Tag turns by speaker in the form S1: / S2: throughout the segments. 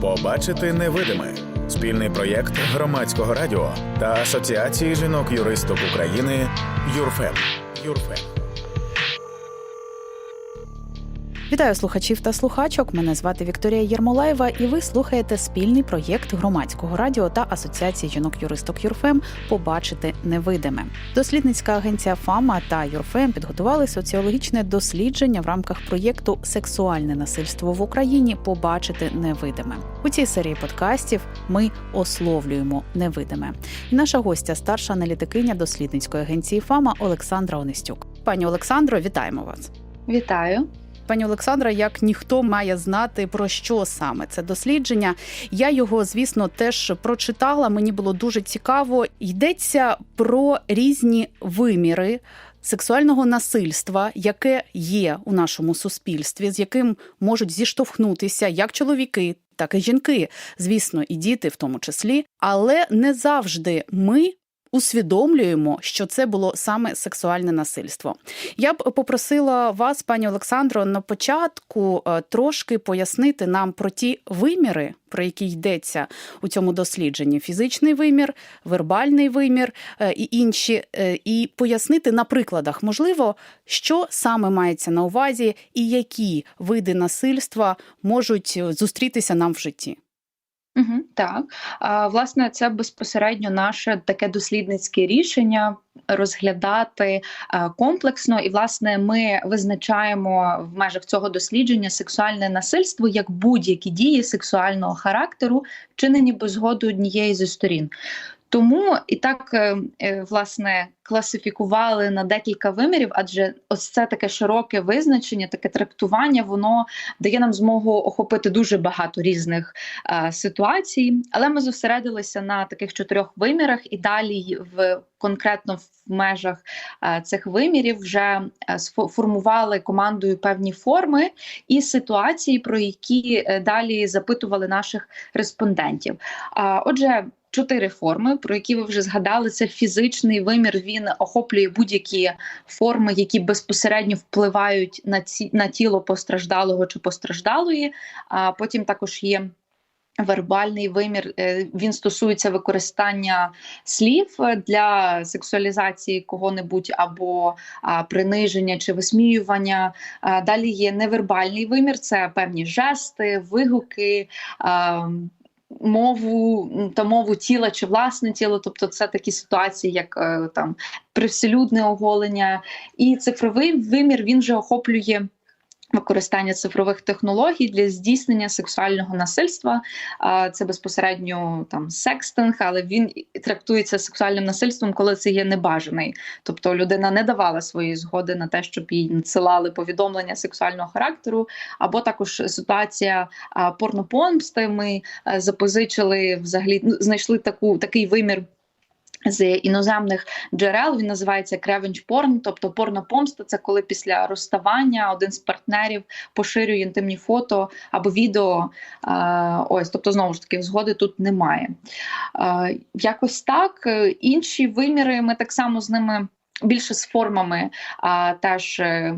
S1: Побачити невидиме спільний проєкт громадського радіо та Асоціації жінок-юристок України ЮРФЕМ. ЮРФЕМ.
S2: Вітаю слухачів та слухачок. Мене звати Вікторія Єрмолаєва, і ви слухаєте спільний проєкт громадського радіо та асоціації жінок-юристок ЮРФЕМ Побачити невидиме. Дослідницька агенція ФАМА та ЮРФЕМ підготували соціологічне дослідження в рамках проєкту Сексуальне насильство в Україні Побачити невидиме. У цій серії подкастів ми ословлюємо невидиме. І наша гостя, старша аналітикиня дослідницької агенції ФАМА Олександра Онестюк. Пані Олександро, вітаємо вас.
S3: Вітаю.
S2: Пані Олександра, як ніхто має знати про що саме це дослідження. Я його, звісно, теж прочитала. Мені було дуже цікаво. Йдеться про різні виміри. Сексуального насильства, яке є у нашому суспільстві, з яким можуть зіштовхнутися як чоловіки, так і жінки, звісно, і діти в тому числі, але не завжди ми усвідомлюємо, що це було саме сексуальне насильство. Я б попросила вас, пані Олександро, на початку е, трошки пояснити нам про ті виміри, про які йдеться у цьому дослідженні: фізичний вимір, вербальний вимір е, і інші, е, і пояснити на прикладах, можливо, що саме мається на увазі, і які види насильства можуть зустрітися нам в житті.
S3: Угу, Так, а, власне, це безпосередньо наше таке дослідницьке рішення розглядати а, комплексно, і власне ми визначаємо в межах цього дослідження сексуальне насильство як будь-які дії сексуального характеру, вчинені без згоди однієї зі сторін. Тому і так е, е, власне класифікували на декілька вимірів, адже ось це таке широке визначення, таке трактування, воно дає нам змогу охопити дуже багато різних а, ситуацій. Але ми зосередилися на таких чотирьох вимірах, і далі в конкретно в межах а, цих вимірів вже а, сформували командою певні форми і ситуації, про які далі запитували наших респондентів. А, Отже. Чотири форми, про які ви вже згадали, це фізичний вимір. Він охоплює будь-які форми, які безпосередньо впливають на ці на тіло постраждалого чи постраждалої. А потім також є. Вербальний вимір він стосується використання слів для сексуалізації кого-небудь або приниження чи висміювання. Далі є невербальний вимір, це певні жести, вигуки. Мову та мову тіла чи власне тіло, тобто це такі ситуації, як е, там привселюдне оголення, і цифровий вимір він вже охоплює. Використання цифрових технологій для здійснення сексуального насильства, це безпосередньо там секстинг, але він трактується сексуальним насильством, коли це є небажаний. Тобто людина не давала своєї згоди на те, щоб їй надсилали повідомлення сексуального характеру, або також ситуація порнопомсти. Ми запозичили взагалі ну, знайшли таку такий вимір. З іноземних джерел він називається кревенч порн, тобто порнопомста це коли після розставання один з партнерів поширює інтимні фото або відео. Ось, тобто, знову ж таки, згоди тут немає. Якось так. Інші виміри ми так само з ними більше з формами теж е,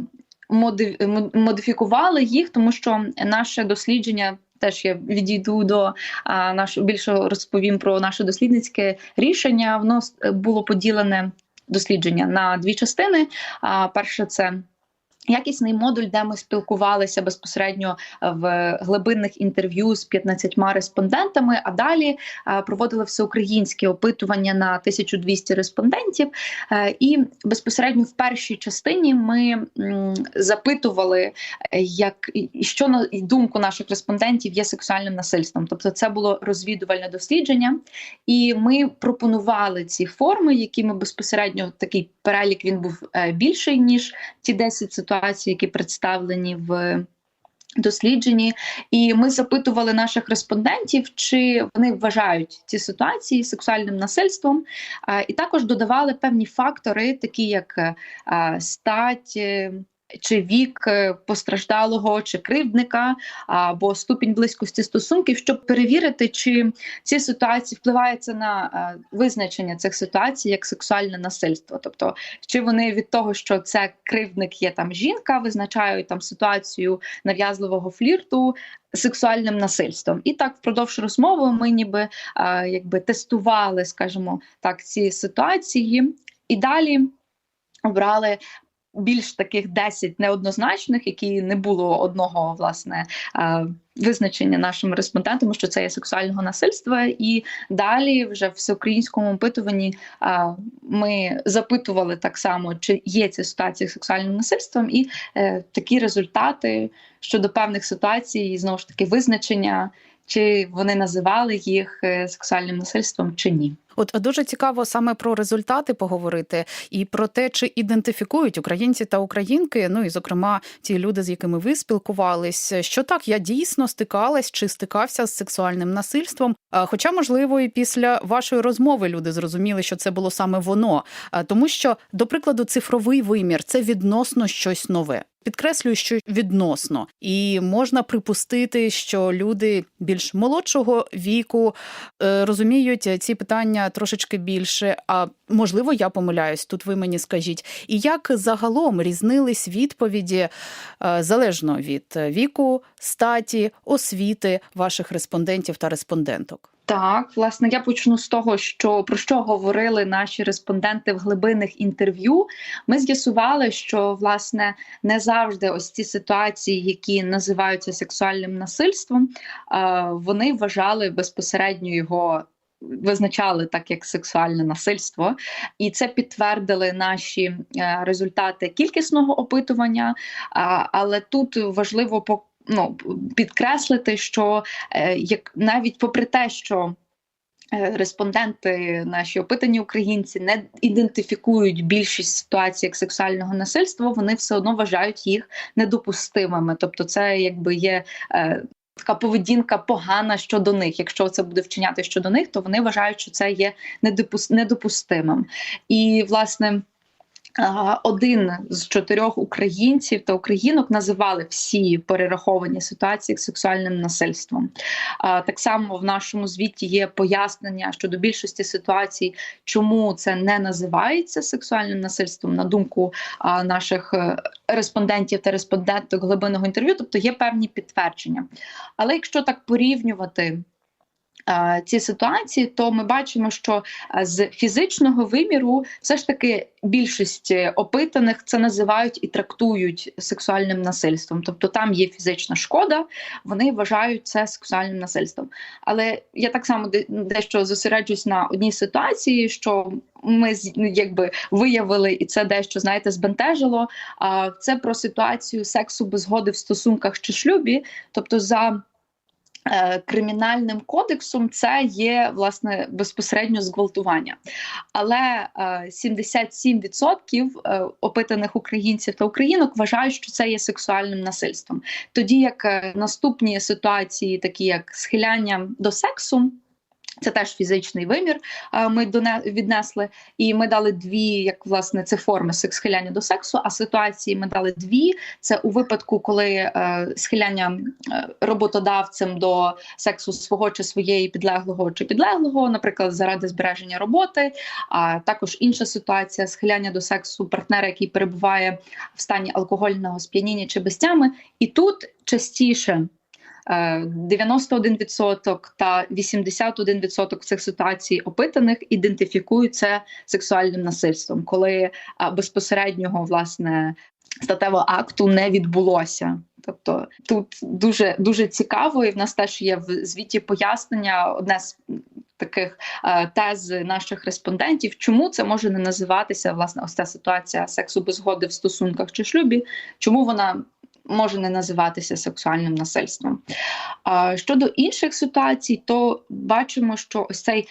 S3: модифікували їх, тому що наше дослідження. Теж я відійду до а, нашого більше розповім про наше дослідницьке рішення. Воно було поділене дослідження на дві частини. А, Перше це Якісний модуль, де ми спілкувалися безпосередньо в глибинних інтерв'ю з 15 респондентами. А далі е, проводили всеукраїнське опитування на 1200 респондентів. Е, і безпосередньо в першій частині ми запитували, як що на думку наших респондентів є сексуальним насильством. Тобто, це було розвідувальне дослідження, і ми пропонували ці форми, які ми безпосередньо такий перелік він був е, більший ніж ті 10 ситуацій ситуації, які представлені в дослідженні, і ми запитували наших респондентів, чи вони вважають ці ситуації сексуальним насильством, і також додавали певні фактори, такі як стать. Чи вік е, постраждалого, чи кривдника, або ступінь близькості стосунків, щоб перевірити, чи ці ситуації впливаються на е, визначення цих ситуацій як сексуальне насильство. Тобто, чи вони від того, що це кривдник є там жінка, визначають там ситуацію нав'язливого флірту сексуальним насильством. І так впродовж розмови ми ніби е, якби тестували, скажімо так, ці ситуації, і далі обрали. Більш таких 10 неоднозначних, які не було одного власне е, визначення нашим респондентам, що це є сексуального насильства. І далі, вже в всеукраїнському опитуванні, е, ми запитували так само, чи є ці ситуації сексуальним насильством, і е, такі результати щодо певних ситуацій, і знову ж таки визначення, чи вони називали їх сексуальним насильством чи ні.
S2: От дуже цікаво саме про результати поговорити і про те, чи ідентифікують українці та українки, ну і зокрема ті люди, з якими ви спілкувались, що так я дійсно стикалась чи стикався з сексуальним насильством. Хоча, можливо, і після вашої розмови люди зрозуміли, що це було саме воно, тому що, до прикладу, цифровий вимір це відносно щось нове. Підкреслюю, що відносно, і можна припустити, що люди більш молодшого віку е, розуміють ці питання трошечки більше. А можливо, я помиляюсь. Тут ви мені скажіть. І як загалом різнились відповіді е, залежно від віку, статі, освіти ваших респондентів та респонденток?
S3: Так, власне, я почну з того, що про що говорили наші респонденти в глибинних інтерв'ю. Ми з'ясували, що власне не завжди ось ці ситуації, які називаються сексуальним насильством, е, вони вважали безпосередньо його. Визначали так як сексуальне насильство, і це підтвердили наші е, результати кількісного опитування. Але тут важливо ну, підкреслити, що е, як навіть попри те, що е, Респонденти, наші опитані українці, не ідентифікують більшість ситуацій як сексуального насильства, вони все одно вважають їх недопустимими. Тобто, це якби є е, така поведінка погана щодо них. Якщо це буде вчиняти щодо них, то вони вважають, що це є недопус- недопустимим. І власне. Один з чотирьох українців та українок називали всі перераховані ситуації сексуальним насильством. Так само в нашому звіті є пояснення щодо більшості ситуацій, чому це не називається сексуальним насильством, на думку наших е, респондентів та респонденток глибинного інтерв'ю, тобто є певні підтвердження. Але якщо так порівнювати. Ці ситуації, то ми бачимо, що е, з фізичного виміру все ж таки більшість е, опитаних це називають і трактують сексуальним насильством. Тобто там є фізична шкода, вони вважають це сексуальним насильством. Але я так само дещо зосереджусь на одній ситуації, що ми ну, якби виявили, і це дещо знаєте збентежило. А це про ситуацію сексу без згоди в стосунках чи шлюбі, тобто за. Е, Кримінальним кодексом це є власне безпосередньо зґвалтування, але е, 77% е, опитаних українців та українок вважають, що це є сексуальним насильством. Тоді як е, наступні ситуації, такі як схиляння до сексу. Це теж фізичний вимір. е, Ми віднесли, і ми дали дві, як власне, це форми секс- схиляння до сексу. А ситуації ми дали дві. Це у випадку, коли е, схиляння е, роботодавцем до сексу свого чи своєї підлеглого чи підлеглого, наприклад, заради збереження роботи. А також інша ситуація схиляння до сексу партнера, який перебуває в стані алкогольного сп'яніння чи безтями. І тут частіше. Е, 91% та 81% цих ситуацій опитаних ідентифікують це сексуальним насильством, коли безпосереднього власне статевого акту не відбулося. Тобто тут дуже дуже цікаво, і в нас теж є в звіті пояснення. Одне з таких е, тез наших респондентів, чому це може не називатися власне ось ця ситуація сексу без згоди в стосунках чи шлюбі, чому вона може не називатися сексуальним насильством. А щодо інших ситуацій, то бачимо, що ось цей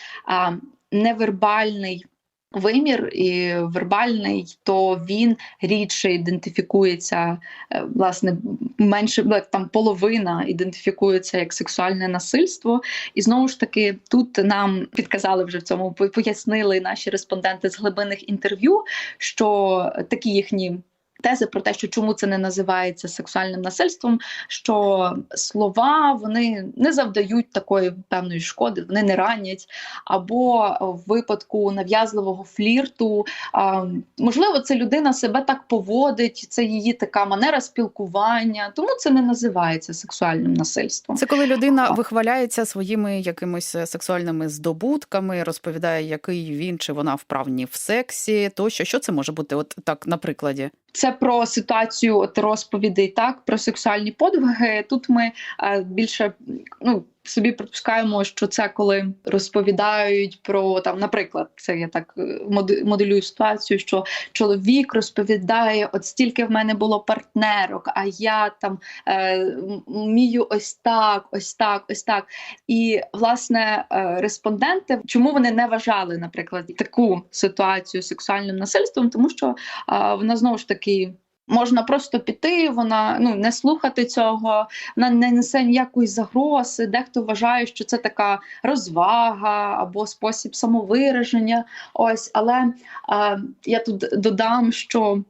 S3: невербальний. Вимір і вербальний, то він рідше ідентифікується, е, власне, менше там половина ідентифікується як сексуальне насильство. І знову ж таки, тут нам підказали вже в цьому, пояснили наші респонденти з глибинних інтерв'ю, що такі їхні тези про те, що чому це не називається сексуальним насильством, що слова вони не завдають такої певної шкоди, вони не ранять. Або в випадку нав'язливого флірту, а, можливо, це людина себе так поводить, це її така манера спілкування, тому це не називається сексуальним насильством.
S2: Це коли людина вихваляється своїми якимись е, сексуальними здобутками, розповідає, який він чи вона вправні в сексі, тощо що це може бути? От так на прикладі.
S3: Це про ситуацію от розповідей, так про сексуальні подвиги. Тут ми е, більше ну собі припускаємо, що це коли розповідають про там, наприклад, це я так е, моделюю ситуацію, що чоловік розповідає, от стільки в мене було партнерок, а я там е, вмію ось так, ось так, ось так. І власне е, респонденти, чому вони не вважали, наприклад, таку ситуацію сексуальним насильством, тому що а, вона знову ж таки. Можна просто піти, вона ну не слухати цього, вона не несе ніякої загрози. Дехто вважає, що це така розвага або спосіб самовираження. Ось, але е, я тут додам, що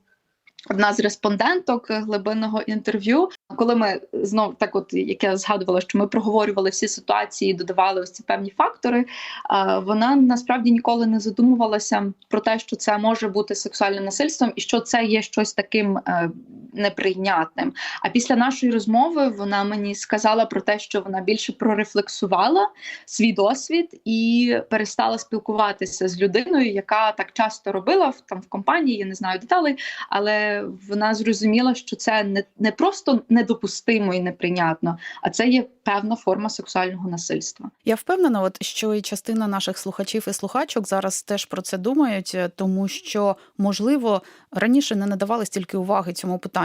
S3: одна з респонденток глибинного інтерв'ю, коли ми знов так, от як я згадувала, що ми проговорювали всі ситуації, додавали ось ці певні фактори. Вона насправді ніколи не задумувалася про те, що це може бути сексуальним насильством, і що це є щось таким е, неприйнятним. А після нашої розмови вона мені сказала про те, що вона більше прорефлексувала свій досвід і перестала спілкуватися з людиною, яка так часто робила в там в компанії. Я не знаю деталей, але вона зрозуміла, що це не, не просто недопустимо і неприйнятно, а це є певна форма сексуального насильства.
S2: Я впевнена, от що і частина наших слухачів і слухачок зараз теж про це думають, тому що можливо раніше не надавали стільки уваги цьому питанню.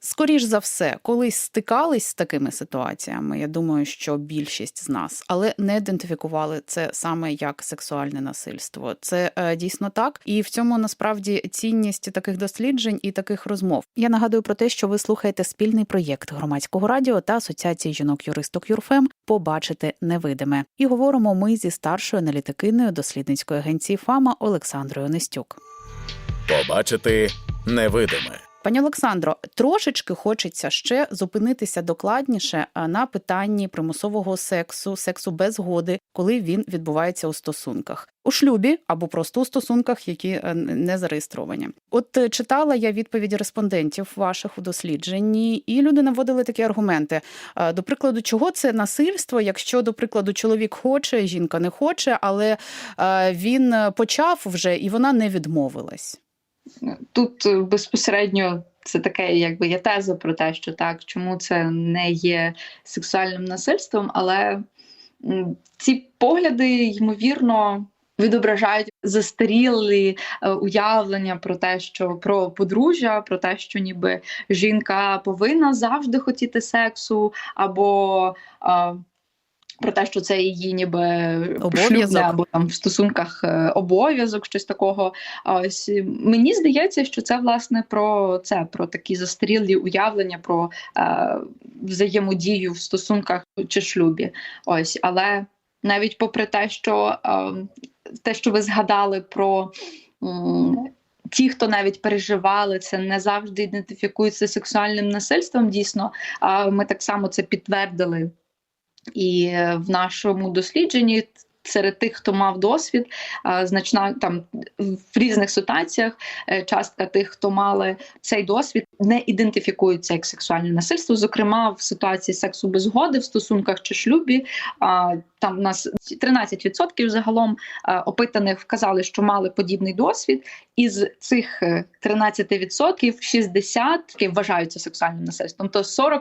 S2: Скоріш за все, колись стикались з такими ситуаціями. Я думаю, що більшість з нас, але не ідентифікували це саме як сексуальне насильство. Це е, дійсно так, і в цьому насправді цінність таких досліджень і таких розмов. Я нагадую про те, що ви слухаєте спільний проєкт громадського радіо та асоціації жінок-юристок Юрфем Побачити невидиме. І говоримо ми зі старшою аналітикиною дослідницької агенції ФАМА Олександрою Нестюк.
S1: Побачити невидиме.
S2: Пані Олександро, трошечки хочеться ще зупинитися докладніше на питанні примусового сексу, сексу без згоди, коли він відбувається у стосунках. У шлюбі або просто у стосунках, які е, не зареєстровані. От е, читала я відповіді респондентів ваших у дослідженні, і люди наводили такі аргументи. Е, До прикладу, чого це насильство, якщо, до прикладу, чоловік хоче, жінка не хоче, але е, він почав вже і вона не відмовилась.
S3: Тут е, безпосередньо це таке, якби є теза про те, що так, чому це не є сексуальним насильством, але ці погляди, ймовірно, відображають застарілі е, уявлення про те, що про подружжя, про те, що ніби жінка повинна завжди хотіти сексу, або про те, що це її ніби
S2: Обов'язок.
S3: шлюбне або там в стосунках е, обов'язок, щось такого. Ось е, мені здається, що це власне про це, про такі застарілі уявлення про е, взаємодію в стосунках чи шлюбі. Ось, але навіть попри те, що е, те, що ви згадали про. Ті, хто навіть переживали це, не завжди ідентифікуються сексуальним насильством. Дійсно, ми так само це підтвердили і в нашому дослідженні серед тих, хто мав досвід, значна там в різних ситуаціях е, частка тих, хто мали цей досвід, не ідентифікуються як сексуальне насильство. Зокрема, в ситуації сексу без згоди в стосунках чи шлюбі. Там у нас 13% загалом опитаних вказали, що мали подібний досвід. Із цих е, 13% 60% вважаються сексуальним насильством. То 40%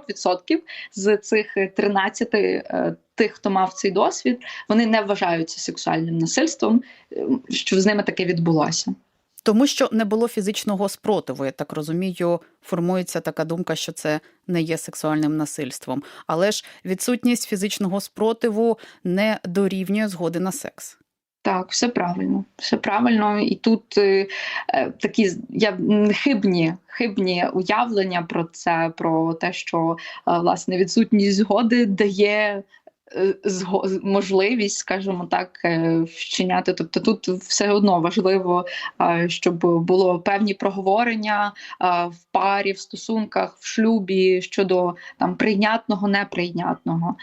S3: з цих е, 13 е, тих, хто мав цей досвід, вони не вважаються сексуальним насильством, е, що з ними таке відбулося.
S2: Тому що не було фізичного спротиву, я так розумію, формується така думка, що це не є сексуальним насильством. Але ж відсутність фізичного спротиву не дорівнює згоди на секс.
S3: Так, все правильно, все правильно. І тут е, е, такі я хибні, хибні уявлення про це, про те, що е, власне відсутність згоди дає можливість, скажімо так, е, вчиняти. Тобто тут все одно важливо, е, щоб було певні проговорення е, в парі, в стосунках, в шлюбі щодо там прийнятного, неприйнятного.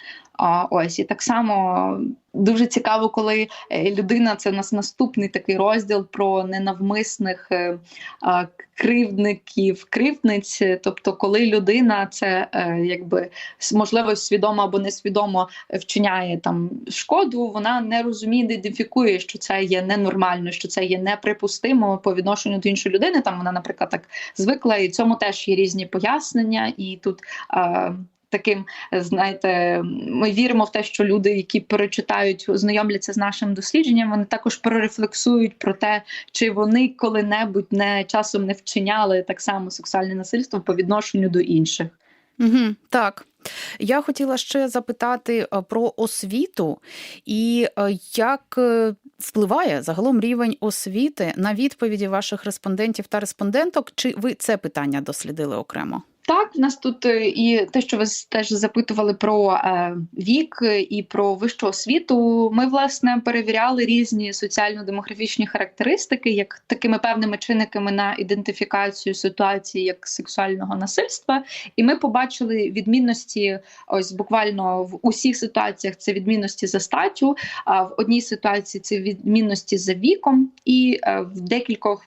S3: Ось і так само дуже цікаво, коли е, людина це у нас наступний такий розділ про ненавмисних е, кривдників, кривдниць. Тобто, коли людина це е, якби можливо свідомо або несвідомо вчиняє там шкоду, вона не розуміє, ідентифікує, що це є ненормально, що це є неприпустимо по відношенню до іншої людини. Там вона, наприклад, так звикла, і цьому теж є різні пояснення, і тут. Таким, знаєте, ми віримо в те, що люди, які перечитають, ознайомляться з нашим дослідженням, вони також прорефлексують про те, чи вони коли-небудь не часом не вчиняли так само сексуальне насильство по відношенню до інших.
S2: Угу, так. Я хотіла ще запитати е, про освіту і е, як е, впливає загалом рівень освіти на відповіді ваших респондентів та респонденток. Чи ви це питання дослідили окремо?
S3: Так, в нас тут е, і те, що ви теж запитували про е, вік і про вищу освіту. Ми власне перевіряли різні соціально-демографічні характеристики, як такими певними чинниками на ідентифікацію ситуації як сексуального насильства. І ми побачили відмінності, ось буквально в усіх ситуаціях це відмінності за статтю, а в одній ситуації це відмінності за віком, і е, в декількох.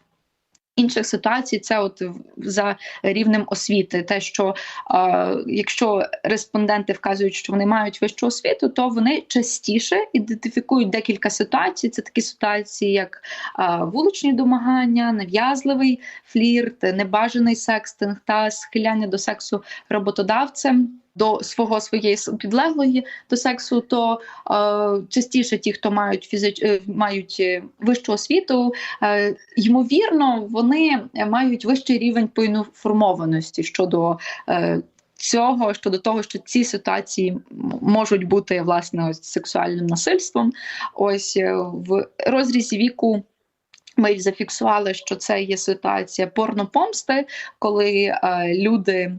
S3: Інших ситуацій це от за рівнем освіти. Те, що е, якщо респонденти вказують, що вони мають вищу освіту, то вони частіше ідентифікують декілька ситуацій. Це такі ситуації, як е, вуличні домагання, нав'язливий флірт, небажаний секстинг та схиляння до сексу роботодавцем. До свого своєї підлеглої до сексу, то е, частіше ті, хто мають фізич... е, мають е, вищу освіту, е, ймовірно, вони мають вищий рівень поінформованості щодо е, цього, щодо того, що ці ситуації можуть бути власне ось сексуальним насильством. Ось е, в розрізі віку. Ми зафіксували, що це є ситуація порнопомсти, коли е, люди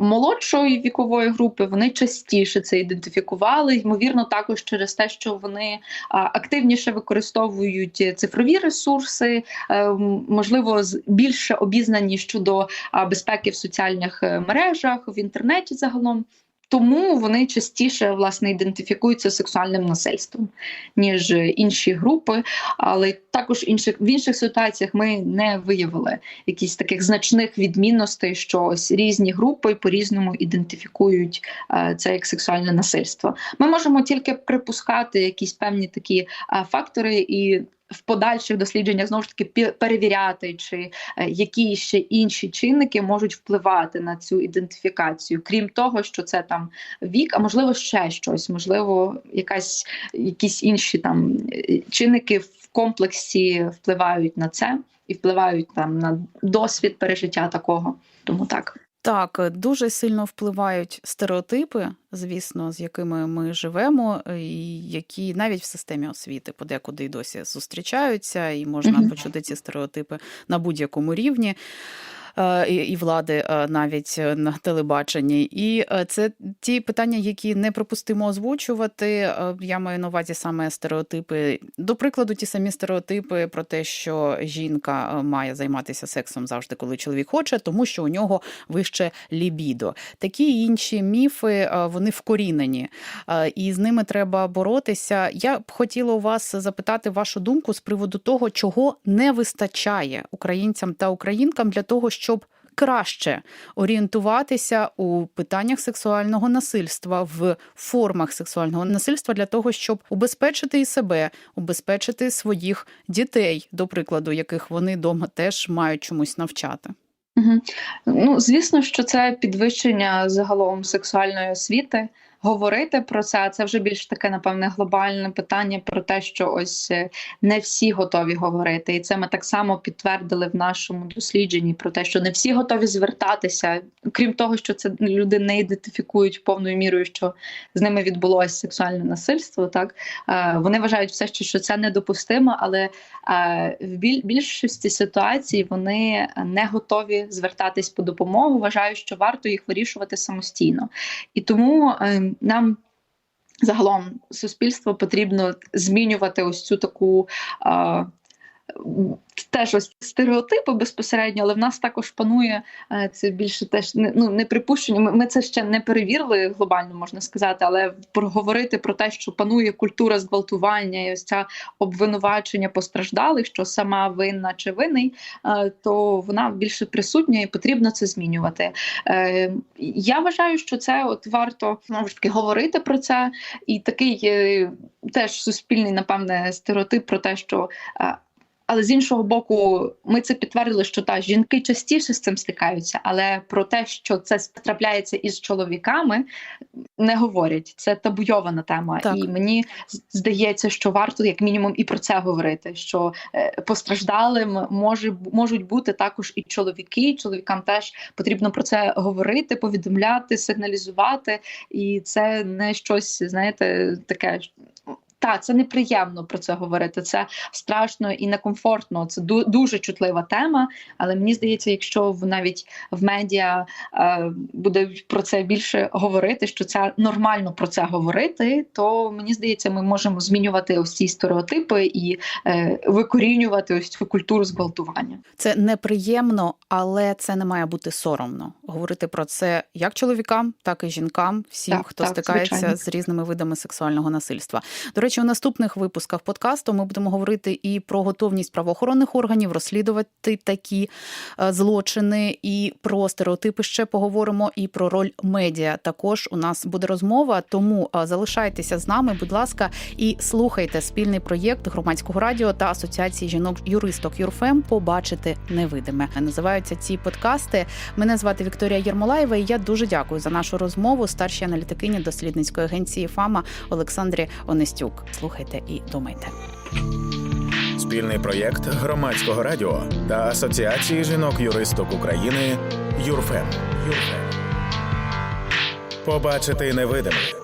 S3: молодшої вікової групи вони частіше це ідентифікували. Ймовірно, також через те, що вони активніше використовують цифрові ресурси, е, можливо, більше обізнані щодо безпеки в соціальних е, мережах, в інтернеті загалом. Тому вони частіше власне ідентифікуються сексуальним насильством, ніж інші групи. Але також інших в інших ситуаціях ми не виявили якісь таких значних відмінностей, що ось різні групи по-різному ідентифікують е, це як сексуальне насильство. Ми можемо тільки припускати якісь певні такі е, фактори і. В подальших дослідженнях знову ж таки перевіряти, чи е, які ще інші чинники можуть впливати на цю ідентифікацію, крім того, що це там вік, а можливо ще щось, можливо, якась якісь інші там е, чинники в комплексі впливають на це і впливають там на досвід пережиття такого. Тому так.
S2: Так, е, дуже сильно впливають стереотипи, звісно, з якими ми живемо, е, і які навіть в системі освіти подекуди й досі зустрічаються, і можна
S3: Мгм.
S2: почути ці стереотипи на будь-якому рівні. Е, І влади е, навіть е, на телебаченні, і це ті питання, які неприпустимо озвучувати. Я маю на увазі саме стереотипи. До прикладу, ті самі стереотипи про те, що жінка має займатися сексом завжди, коли чоловік хоче, тому що у нього вище лібідо. Такі інші міфи вони вкорінені, і з ними треба боротися. Я б хотіла у вас запитати вашу думку з приводу того, чого не вистачає українцям та українкам для того, щоб краще орієнтуватися у питаннях сексуального насильства в формах сексуального насильства для того, щоб убезпечити і себе, убезпечити своїх дітей, до прикладу, яких вони дома теж мають чомусь навчати.
S3: Угу. Ну, звісно, що це підвищення загалом сексуальної освіти. Говорити про це це вже більш таке, напевне, глобальне питання про те, що ось е, не всі готові говорити, і це ми так само підтвердили в нашому дослідженні про те, що не всі готові звертатися, крім того, що це люди не ідентифікують повною мірою, що з ними відбулося сексуальне насильство. Так е, вони вважають все що це недопустимо, але е, в більшості ситуацій вони не готові звертатись по допомогу. Вважають, що варто їх вирішувати самостійно. І тому е, нам загалом суспільство потрібно змінювати ось цю таку. А, Теж ось стереотипи безпосередньо, але в нас також панує е, це більше теж ну не припущення. Ми, ми це ще не перевірили глобально, можна сказати, але проговорити про те, що панує культура зґвалтування і ось ця обвинувачення постраждалих, що сама винна чи винний, е, то вона більше присутня і потрібно це змінювати. Е, Я вважаю, що це от варто знову ж таки говорити про це, і такий теж суспільний, напевне, стереотип про те, що. Але з іншого боку, ми це підтвердили, що та жінки частіше з цим стикаються, але про те, що це трапляється із чоловіками, не говорять. Це табуйована тема.
S2: Так.
S3: І мені здається, що варто як мінімум і про це говорити. Що е, постраждалим може можуть бути також і чоловіки. і Чоловікам теж потрібно про це говорити, повідомляти, сигналізувати. І це не щось, знаєте, таке. Та це неприємно про це говорити. Це страшно і некомфортно. Це дуже чутлива тема. Але мені здається, якщо в навіть в медіа е, буде про це більше говорити, що це нормально про це говорити, то мені здається, ми можемо змінювати ось ці стереотипи і е, викорінювати ось цю культуру зґвалтування.
S2: Це неприємно, але це не має бути соромно. Говорити про це як чоловікам, так і жінкам, всім,
S3: Так,
S2: хто
S3: так,
S2: стикається
S3: звичайно.
S2: з різними видами сексуального насильства. До речі, у наступних випусках подкасту ми будемо говорити і про готовність правоохоронних органів розслідувати такі е, злочини, і про стереотипи ще поговоримо, і про роль медіа. Також у нас буде розмова. Тому е, залишайтеся з нами, будь ласка, і слухайте спільний проєкт громадського радіо та асоціації жінок-юристок Юрфем Побачити невидиме. Називаються ці подкасти. Мене звати Вікторія Єрмолаєва, і я дуже дякую за нашу розмову. Старшій аналітикині дослідницької агенції ФАМА Олександрі Онестюк. Слухайте і думайте.
S1: Спільний проєкт громадського радіо та Асоціації жінок-юристок України. ЮРФЕМ. Побачити невидиме.